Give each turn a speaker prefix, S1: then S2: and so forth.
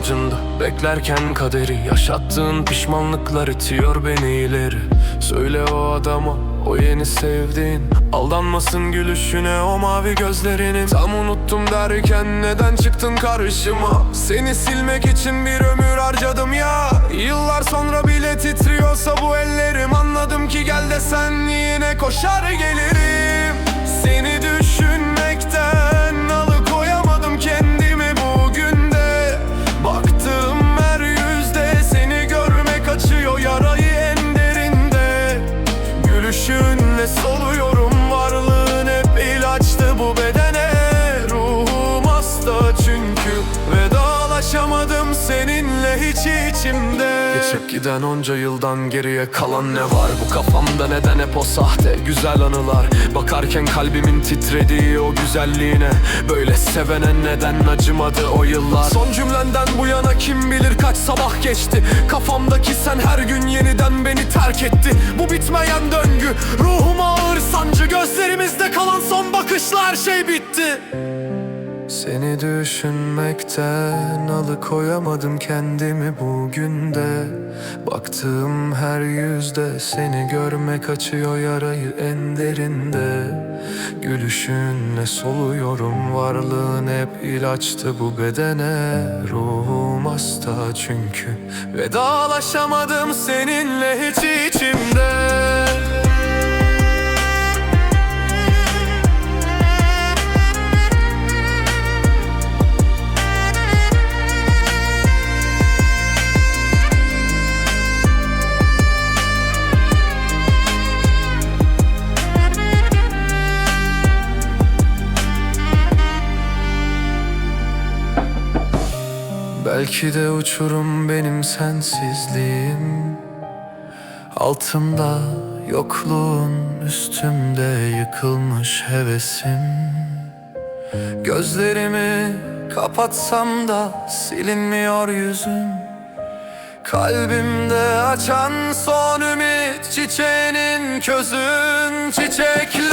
S1: ağacında Beklerken kaderi Yaşattığın pişmanlıklar itiyor beni ileri. Söyle o adama o yeni sevdiğin. Aldanmasın gülüşüne o mavi gözlerinin. Tam unuttum derken neden çıktın karşıma? Seni silmek için bir ömür harcadım ya. Yıllar sonra bile titriyorsa bu ellerim. Anladım ki gel desen yine koşar gelirim bu bedene Ruhum hasta çünkü. Vedalaşamadım seninle hiç içimde. Geçip giden onca yıldan geriye kalan ne var? Bu kafamda neden hep o sahte güzel anılar? Bakarken kalbimin titrediği o güzelliğine. Böyle sevene neden acımadı o yıllar? Son cümlenden bu yana kim bilir kaç sabah geçti. Kafamdaki sen her gün yeniden beni terk etti. Bu bitmeyen döngü ruhuma her şey bitti. Seni düşünmekten alıkoyamadım kendimi bugün de. Baktığım her yüzde seni görmek açıyor yarayı en derinde. Gülüşünle soluyorum varlığın hep ilaçtı bu bedene. Ruhum hasta çünkü Vedalaşamadım seninle hiç içimde Belki de uçurum benim sensizliğim. Altımda yokluğun üstümde yıkılmış hevesim. Gözlerimi kapatsam da silinmiyor yüzüm. Kalbimde açan son ümit çiçeğinin közün çiçekler